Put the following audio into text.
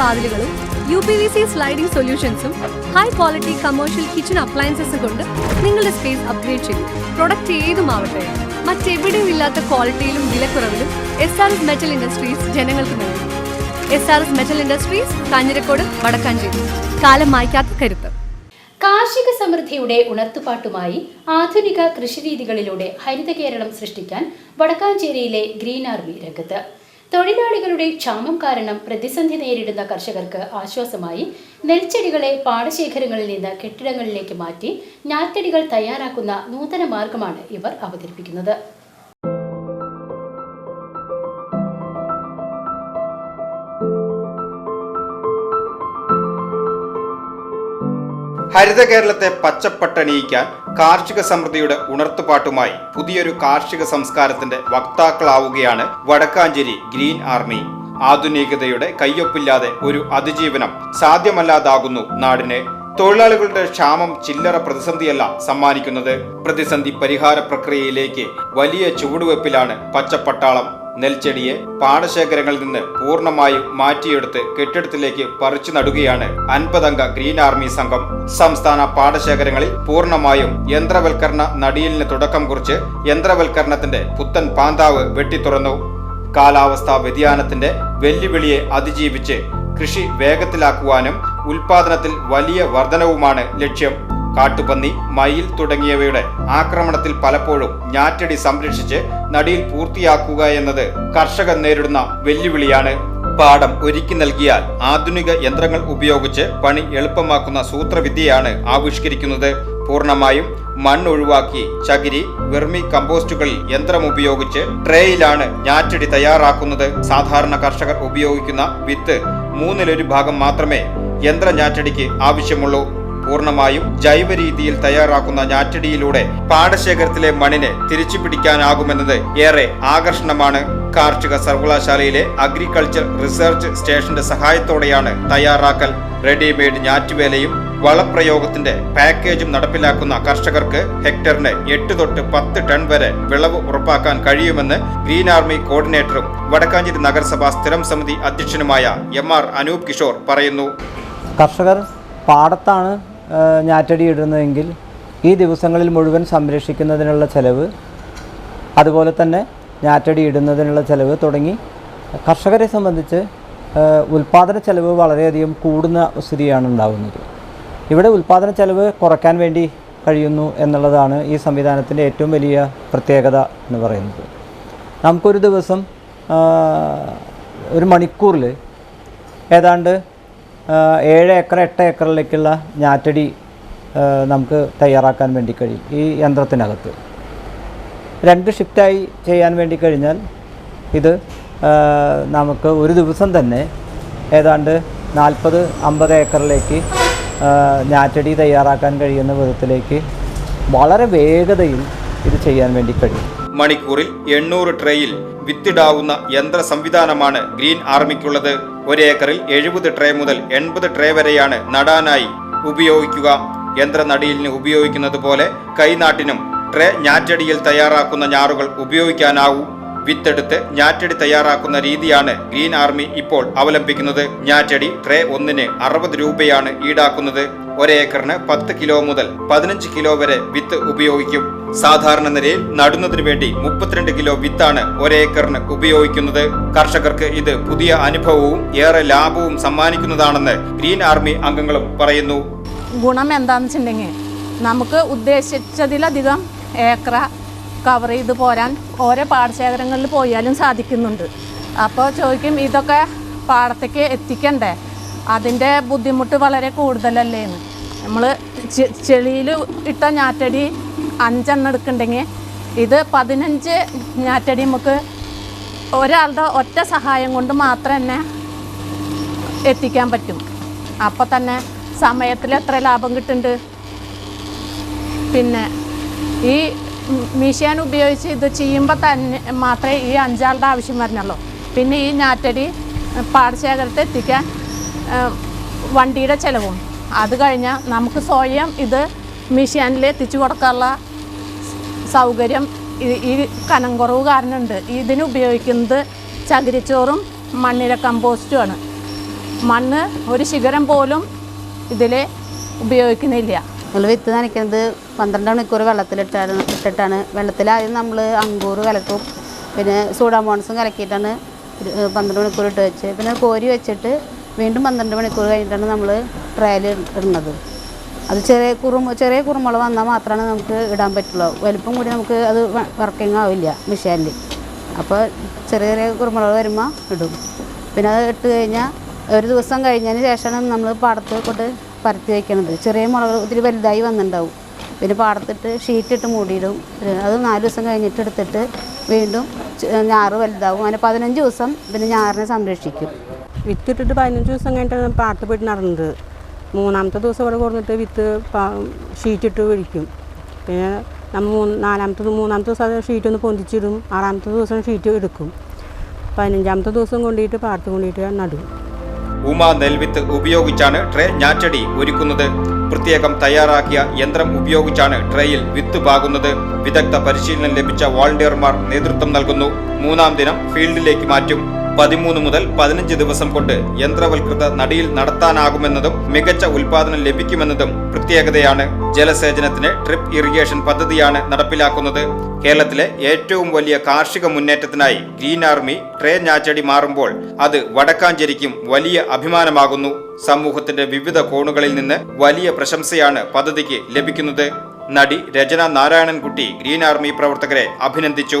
വാതിലുകളും U P V C sliding സൊല്യൂഷൻസും high quality commercial kitchen അപ്ലയൻസസും കൊണ്ട് നിങ്ങളുടെ സ്പേസ് അപ്ഗ്രേഡ് ചെയ്യും പ്രൊഡക്റ്റ് ഏതുമാവട്ടെ മറ്റെവിടെയും ഇല്ലാത്ത ക്വാളിറ്റിയിലും വിലക്കുറവിലും S R S metal industries ജനങ്ങൾക്ക് നൽകും. S R S metal industries Kanjirakode Vadakkanchery. കാലം മായ്ക്കാത്ത കരുത്ത്. കാർഷിക സമൃദ്ധിയുടെ ഉണർത്തുപാട്ടുമായി ആധുനിക കൃഷിരീതികളിലൂടെ ഹരിത കേരളം സൃഷ്ടിക്കാൻ വടക്കാഞ്ചേരിയിലെ ഗ്രീൻ ആർമി രംഗത്ത്. തൊഴിലാളികളുടെ ക്ഷാമം കാരണം പ്രതിസന്ധി നേരിടുന്ന കർഷകർക്ക് ആശ്വാസമായി നെൽച്ചെടികളെ പാടശേഖരങ്ങളിൽ നിന്ന് കെട്ടിടങ്ങളിലേക്ക് മാറ്റി ഞാറ്റടികൾ തയ്യാറാക്കുന്ന നൂതന മാർഗമാണ് ഇവർ അവതരിപ്പിക്കുന്നത്. ഹരിത കേരളത്തെ പച്ചപ്പട്ടണിയിക്കാൻ കാർഷിക സമൃദ്ധിയുടെ ഉണർത്തുപാട്ടുമായി പുതിയൊരു കാർഷിക സംസ്കാരത്തിന്റെ വക്താക്കളാവുകയാണ് വടക്കാഞ്ചേരി ഗ്രീൻ ആർമി. ആധുനികതയുടെ കയ്യൊപ്പില്ലാതെ ഒരു അതിജീവനം സാധ്യമല്ലാതാകുന്നു നാടിനെ. തൊഴിലാളികളുടെ ക്ഷാമം ചില്ലറ പ്രതിസന്ധിയല്ല സമ്മാനിക്കുന്നത്. പ്രതിസന്ധി പരിഹാര പ്രക്രിയയിലേക്ക് വലിയ ചുവടുവെപ്പിലാണ് പച്ചപ്പട്ടാളം നെൽച്ചെടിയെ പാടശേഖരങ്ങളിൽ നിന്ന് പൂർണമായും മാറ്റിയെടുത്ത് കെട്ടിടത്തിലേക്ക് പറിച്ചു നടുകയാണ് അൻപതംഗ ഗ്രീൻ ആർമി സംഘം. സംസ്ഥാന പാടശേഖരങ്ങളിൽ പൂർണമായും യന്ത്രവൽക്കരണ നടിയലിന് തുടക്കം കുറിച്ച് യന്ത്രവൽക്കരണത്തിന്റെ പുത്തൻ പാന്താവ് വെട്ടിത്തുറന്നു കാലാവസ്ഥാ വ്യതിയാനത്തിന്റെ വെല്ലുവിളിയെ അതിജീവിച്ച് കൃഷി വേഗത്തിലാക്കുവാനും ഉൽപാദനത്തിൽ വലിയ വർധനവുമാണ് ലക്ഷ്യം. കാട്ടുപന്നി മയിൽ തുടങ്ങിയവയുടെ ആക്രമണത്തിൽ പലപ്പോഴും ഞാറ്റടി സംരക്ഷിച്ച് നടിയിൽ പൂർത്തിയാക്കുക എന്നത് കർഷകർ നേരിടുന്ന വെല്ലുവിളിയാണ്. പാടം ഒരുക്കി നൽകിയാൽ ആധുനിക യന്ത്രങ്ങൾ ഉപയോഗിച്ച് പണി എളുപ്പമാക്കുന്ന സൂത്രവിദ്യയാണ് ആവിഷ്കരിക്കുന്നത്. പൂർണമായും മണ്ണ് ഒഴിവാക്കി ചകിരി വെർമി കമ്പോസ്റ്റുകളിൽ യന്ത്രം ഉപയോഗിച്ച് ട്രേയിലാണ് ഞാറ്റടി തയ്യാറാക്കുന്നത്. സാധാരണ കർഷകർ ഉപയോഗിക്കുന്ന വിത്ത് മൂന്നിലൊരു ഭാഗം മാത്രമേ യന്ത്ര ഞാറ്റടിക്ക് ആവശ്യമുള്ളൂ. പൂർണമായും ജൈവ രീതിയിൽ തയ്യാറാക്കുന്ന ഞാറ്റടിയിലൂടെ പാടശേഖരത്തിലെ മണ്ണിനെ തിരിച്ചു പിടിക്കാനാകുമെന്നത് ഏറെ ആകർഷണമാണ്. കാർഷിക സർവകലാശാലയിലെ അഗ്രികൾച്ചർ റിസർച്ച് സ്റ്റേഷന്റെ സഹായത്തോടെയാണ് തയ്യാറാക്കൽ. റെഡിമെയ്ഡ് ഞാറ്റുവേലയും വളപ്രയോഗത്തിന്റെ പാക്കേജും നടപ്പിലാക്കുന്ന കർഷകർക്ക് ഹെക്ടറിന് എട്ട് തൊട്ട് പത്ത് ടൺ വരെ വിളവ് ഉറപ്പാക്കാൻ കഴിയുമെന്ന് ഗ്രീൻ ആർമി കോർഡിനേറ്ററും വടക്കാഞ്ചേരി നഗരസഭാ സ്ഥിരം സമിതി അധ്യക്ഷനുമായ എം ആർ അനൂപ് കിഷോർ പറയുന്നു. കർഷകർ പാടത്താണ് ഞാറ്റടി ഇടുന്നതെങ്കിൽ ഈ ദിവസങ്ങളിൽ മുഴുവൻ സംരക്ഷിക്കുന്നതിനുള്ള ചെലവ് അതുപോലെ തന്നെ ഞാറ്റടി ഇടുന്നതിനുള്ള ചെലവ് തുടങ്ങി കർഷകരെ സംബന്ധിച്ച് ഉൽപ്പാദന ചെലവ് വളരെയധികം കൂടുന്ന സ്ഥിതിയാണ് ഉണ്ടാകുന്നത് ഇവിടെ ഉൽപ്പാദന ചെലവ് കുറയ്ക്കാൻ വേണ്ടി കഴിയുന്നു എന്നുള്ളതാണ് ഈ സംവിധാനത്തിന്റെ ഏറ്റവും വലിയ പ്രത്യേകത എന്ന് പറയുന്നത്. നമുക്കൊരു ദിവസം ഒരു മണിക്കൂറിൽ ഏതാണ്ട് ഏഴ് ഏക്കർ എട്ട് ഏക്കറിലേക്കുള്ള ഞാറ്റടി നമുക്ക് തയ്യാറാക്കാൻ വേണ്ടി കഴിയും ഈ യന്ത്രത്തിനകത്ത്. രണ്ട് ഷിഫ്റ്റായി ചെയ്യാൻ വേണ്ടി കഴിഞ്ഞാൽ ഇത് നമുക്ക് ഒരു ദിവസം തന്നെ ഏതാണ്ട് നാൽപ്പത് അമ്പത് ഏക്കറിലേക്ക് ഞാറ്റടി തയ്യാറാക്കാൻ കഴിയുന്ന വിധത്തിലേക്ക് വളരെ വേഗതയിൽ ഇത് ചെയ്യാൻ വേണ്ടി കഴിയും. മണിക്കൂറിൽ എണ്ണൂറ് ട്രേയിൽ വിത്തിടാവുന്ന യന്ത്ര സംവിധാനമാണ് ഗ്രീൻ ആർമിക്കുള്ളത്. ഒരേക്കറിൽ എഴുപത് ട്രേ മുതൽ എൺപത് ട്രേ വരെയാണ് നടാനായി ഉപയോഗിക്കുക. യന്ത്ര നടിയിലിന് ഉപയോഗിക്കുന്നത് പോലെ കൈനാട്ടിനും ട്രേ ഞാറ്റടിയിൽ തയ്യാറാക്കുന്ന ഞാറുകൾ ഉപയോഗിക്കാനാവൂ. വിത്തെടുത്ത് ഞാറ്റടി തയ്യാറാക്കുന്ന രീതിയാണ് ഗ്രീൻ ആർമി ഇപ്പോൾ അവലംബിക്കുന്നത്. ഞാറ്റടി ട്രേ ഒന്നിന് അറുപത് രൂപയാണ് ഈടാക്കുന്നത്. ഒരേക്കറിന് പത്ത് കിലോ മുതൽ പതിനഞ്ച് കിലോ വരെ വിത്ത് ഉപയോഗിക്കും. സാധാരണ നിലയിൽ നടുന്നതിന് വേണ്ടി മുപ്പത്തിരണ്ട് കിലോ വിത്താണ് ഒരേക്കറിന് ഉപയോഗിക്കുന്നത്. കർഷകർക്ക് ഇത് പുതിയ അനുഭവവും ഏറെ ലാഭവും സമ്മാനിക്കുന്നതാണെന്ന് ഗ്രീൻ ആർമി അംഗങ്ങളും പറയുന്നു. ഗുണം എന്താണെന്ന് വെച്ചിട്ടുണ്ടെങ്കിൽ നമുക്ക് ഉദ്ദേശിച്ചതിലധികം ഏക്കറ കവർ ചെയ്ത് പോരാൻ ഓരോ പാടശേഖരങ്ങളിൽ പോയാലും സാധിക്കുന്നുണ്ട്. അപ്പോൾ ചോദിക്കും ഇതൊക്കെ പാടത്തേക്ക് എത്തിക്കണ്ടേ? അതിന്റെ ബുദ്ധിമുട്ട് വളരെ കൂടുതലല്ലേ എന്ന്. നമ്മൾ ചെളിയിൽ ഇട്ട ഞാറ്റടി അഞ്ചെണ്ണം എടുക്കുന്നുണ്ടെങ്കിൽ ഇത് പതിനഞ്ച് ഞാറ്റടി നമുക്ക് ഒരാളുടെ ഒറ്റ സഹായം കൊണ്ട് മാത്രം തന്നെ എത്തിക്കാൻ പറ്റും. അപ്പോൾ തന്നെ സമയത്തിൽ എത്ര ലാഭം കിട്ടുന്നുണ്ട്? പിന്നെ ഈ മിഷ്യൻ ഉപയോഗിച്ച് ഇത് ചെയ്യുമ്പോൾ തന്നെ മാത്രമേ ഈ അഞ്ചാളുടെ ആവശ്യം വരുന്നുള്ളൂ പിന്നെ ഈ ഞാറ്റടി പാടശേഖരത്ത് എത്തിക്കാൻ വണ്ടിയുടെ ചിലവും. അത് കഴിഞ്ഞാൽ നമുക്ക് സ്വയം ഇത് മിഷ്യനിൽ എത്തിച്ചു കൊടുക്കാനുള്ള സൗകര്യം ഈ- കനം കുറവ് കാരണമുണ്ട്. ഇതിന് ഉപയോഗിക്കുന്നത് ചകിരിച്ചോറും മണ്ണിര കമ്പോസ്റ്റുമാണ് മണ്ണ് ഒരു ശിഖരം പോലും ഇതിൽ ഉപയോഗിക്കുന്നില്ല. നമ്മൾ വിത്ത് നനയ്ക്കുന്നത് പന്ത്രണ്ട് മണിക്കൂർ വെള്ളത്തിലിട്ടാണ് ഇട്ടിട്ടാണ്. വെള്ളത്തിലാദ്യം നമ്മൾ അങ്കൂർ കലക്കും. പിന്നെ സൂഡാമോൺസും കലക്കിയിട്ടാണ് പന്ത്രണ്ട് മണിക്കൂർ ഇട്ട് വെച്ച്. പിന്നെ കോരി വെച്ചിട്ട് വീണ്ടും പന്ത്രണ്ട് മണിക്കൂർ കഴിഞ്ഞിട്ടാണ് നമ്മൾ ട്രയൽ ഇടുന്നത്. അത് ചെറിയ കുറുമ ചെറിയ കുറുമുളക് വന്നാൽ മാത്രമാണ് നമുക്ക് ഇടാൻ പറ്റുള്ളൂ. വലിപ്പം കൂടി നമുക്ക് അത് വർക്കിംഗ് ആവില്ല മിഷീനിൽ അപ്പോൾ ചെറിയ ചെറിയ കുറുമുളക് വരുമ്പോൾ ഇടും. പിന്നെ അത് ഇട്ട് കഴിഞ്ഞാൽ ഒരു ദിവസം കഴിഞ്ഞതിന് ശേഷമാണ് നമ്മൾ പാടത്ത് കൊണ്ട് പരത്തി വയ്ക്കണത് ചെറിയ മുളക് ഒത്തിരി വലുതായി വന്നിട്ടുണ്ടാവും. പിന്നെ പാടത്തിട്ട് ഷീറ്റിട്ട് മൂടിയിടും. അത് നാല് ദിവസം കഴിഞ്ഞിട്ട് എടുത്തിട്ട് വീണ്ടും ഞാറ് വലുതാവും. അങ്ങനെ പതിനഞ്ച് ദിവസം പിന്നെ ഞാറിനെ സംരക്ഷിക്കും. വിത്തിട്ടിട്ട് പതിനഞ്ച് ദിവസം കഴിഞ്ഞിട്ടാണ് പാടത്ത് പോയിട്ട് നടന്നത്. മൂന്നാമത്തെ ദിവസം ഇവിടെ കൊടുത്തിട്ട് വിത്ത് ഷീറ്റിട്ട് ഒഴിക്കും. പിന്നെ നമ്മൾ മൂന്ന് നാലാമത്തെ മൂന്നാമത്തെ ദിവസം അത് ഷീറ്റ് ഒന്ന് പൊന്തിച്ചിടും. ആറാമത്തെ ദിവസം ഷീറ്റ് എടുക്കും. പതിനഞ്ചാമത്തെ ദിവസം കൊണ്ടുപോയിട്ട് പാടത്ത് കൊണ്ടുപോയിട്ട് നടും. ഉമ നെൽവിത്ത് ഉപയോഗിച്ചാണ് ട്രേ ഞാറ്റടി ഒരുക്കുന്നത്. പ്രത്യേകം തയ്യാറാക്കിയ യന്ത്രം ഉപയോഗിച്ചാണ് ട്രേയിൽ വിത്ത് പാകുന്നത്. വിദഗ്ധ പരിശീലനം ലഭിച്ച വോളണ്ടിയർമാർ നേതൃത്വം നൽകുന്നു. മൂന്നാം ദിനം ഫീൽഡിലേക്ക് മാറ്റും. പതിമൂന്ന് മുതൽ പതിനഞ്ച് ദിവസം കൊണ്ട് യന്ത്രവൽകൃത നടിയിൽ നടത്താനാകുമെന്നതും മികച്ച ഉൽപാദനം ലഭിക്കുമെന്നതും പ്രത്യേകതയാണ് ജലസേചനത്തിന് ട്രിപ്പ് ഇറിഗേഷൻ പദ്ധതിയാണ് നടപ്പിലാക്കുന്നത്. കേരളത്തിലെ ഏറ്റവും വലിയ കാർഷിക മുന്നേറ്റത്തിനായി ഗ്രീൻ ആർമി ട്രേ ഞാച്ചടി മാറുമ്പോൾ അത് വടക്കാഞ്ചേരിക്കും വലിയ അഭിമാനമാകുന്നു. സമൂഹത്തിന്റെ വിവിധ കോണുകളിൽ നിന്ന് വലിയ പ്രശംസയാണ് പദ്ധതിക്ക് ലഭിക്കുന്നത്. നടി രചന നാരായണൻകുട്ടി ഗ്രീൻ ആർമി പ്രവർത്തകരെ അഭിനന്ദിച്ചു.